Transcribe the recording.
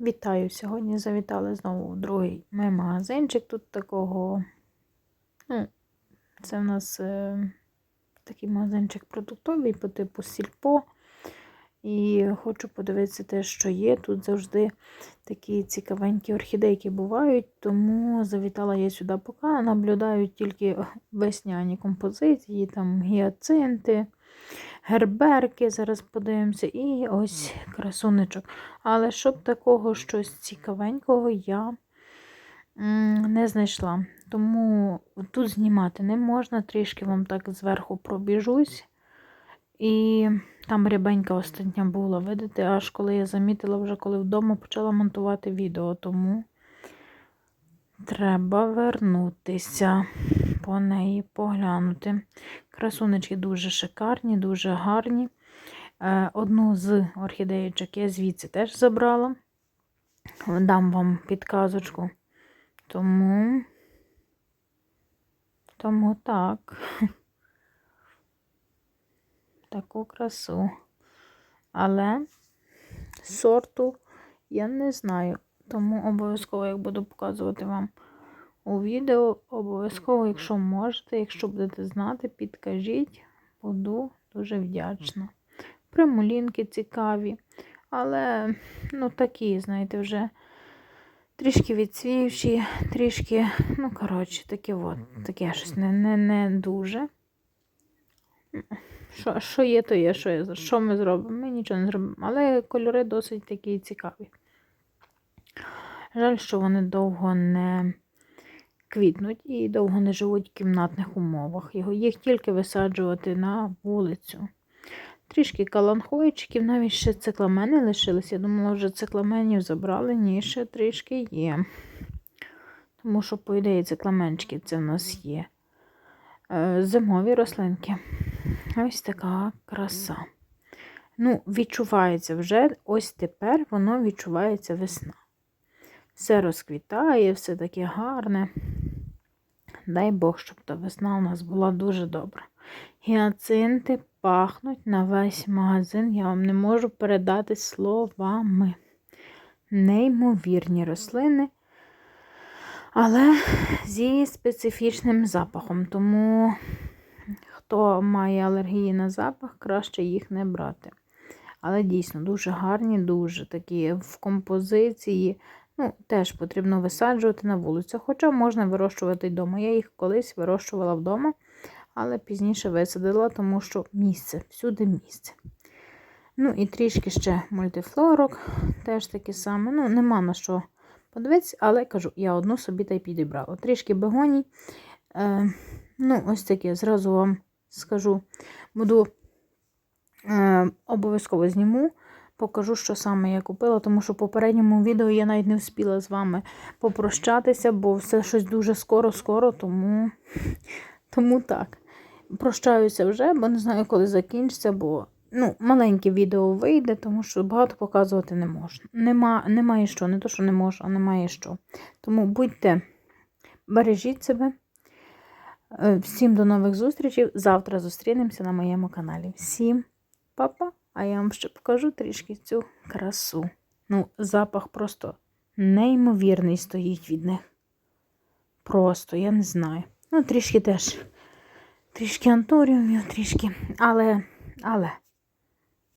Вітаю! Сьогодні завітали знову в другий мій магазинчик. Тут такого. Ну, це в нас е, такий магазинчик продуктовий по типу сільпо. І хочу подивитися те, що є. Тут завжди такі цікавенькі орхідейки бувають, тому завітала я сюди поки. Наблюдаю тільки весняні композиції, там гіацинти, герберки. Зараз подивимося. І ось красуничок. Але щоб такого щось цікавенького я не знайшла. Тому тут знімати не можна, трішки вам так зверху пробіжусь. І там рябенька остання була, видите, аж коли я замітила, вже коли вдома почала монтувати відео, тому треба вернутися по неї, поглянути. Красунечки дуже шикарні, дуже гарні. Е, Одну з орхідеєчок я звідси теж забрала. Дам вам підказочку. Тому, тому так. Таку красу. Але сорту я не знаю. Тому обов'язково, як буду показувати вам у відео, обов'язково, якщо можете, якщо будете знати, підкажіть, буду дуже вдячна. Примулінки цікаві, але, ну, такі, знаєте, вже трішки відсвівші, трішки, ну, коротше, таке от, таке щось не, не, не дуже. Що, що є, то є, що є. Що ми зробимо? Ми нічого не зробимо. Але кольори досить такі цікаві. Жаль, що вони довго не квітнуть і довго не живуть в кімнатних умовах. Його Їх тільки висаджувати на вулицю. Трішки каланхойчиків, навіть ще цикламени лишились. Я думала, вже цикламенів забрали, ні, ще трішки є. Тому що, по ідеї, цикламенчики це в нас є. Е, Зимові рослинки. Ось така краса. Ну, відчувається вже, ось тепер воно відчувається весна. Все розквітає, все таке гарне. Дай Бог, щоб та весна у нас була дуже добра. Гіацинти пахнуть на весь магазин, я вам не можу передати словами. Неймовірні рослини, але зі специфічним запахом. Тому хто має алергії на запах, краще їх не брати. Але дійсно дуже гарні, дуже такі в композиції. Ну, Теж потрібно висаджувати на вулицях, хоча можна вирощувати вдома. Я їх колись вирощувала вдома, але пізніше висадила, тому що місце, всюди місце. Ну і трішки ще мультифлорок, теж таке саме. Ну, нема на що подивитися, але кажу, я одну собі та й підібрала. Трішки бегоній. Е, ну, ось таке, зразу вам скажу, буду е, обов'язково зніму, покажу, що саме я купила, тому що в попередньому відео я навіть не встигла з вами попрощатися, бо все щось дуже скоро-скоро, тому, тому так. Прощаюся вже, бо не знаю, коли закінчиться, бо ну, маленьке відео вийде, тому що багато показувати не можна. Нема, Немає що, не то, що не можу, а немає що. Тому будьте, бережіть себе. Е, Всім до нових зустрічей. Завтра зустрінемося на моєму каналі. Всім па-па! А я вам ще покажу трішки цю красу. Ну, запах просто неймовірний стоїть від них. Просто, я не знаю. Ну, трішки теж. Трішки анторіумів, трішки. Але, але.